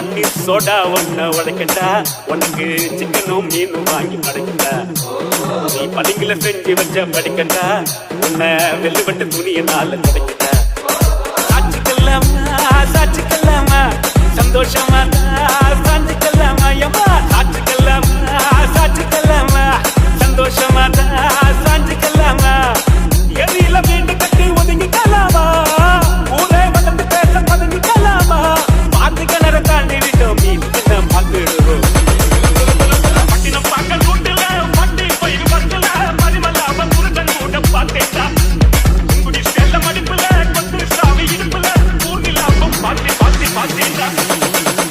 பண்ணி சோடா ஒன்ன உடைக்கண்டா உனக்கு சிக்கனும் மீனும் வாங்கி படைக்கண்டா நீ பளிங்கில செஞ்சு வச்ச படிக்கண்டா உன்னை வெள்ளுபட்டு துணியினால கிடைக்கண்டா you.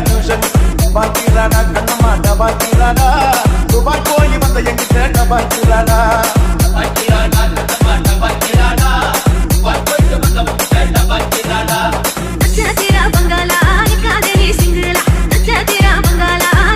கன்ஃபியூஷன் பாக்கிறானா கண்ணம்மா டபாக்கிறானா துபாய் போய் வந்த எங்கிட்ட டபாக்கிறானா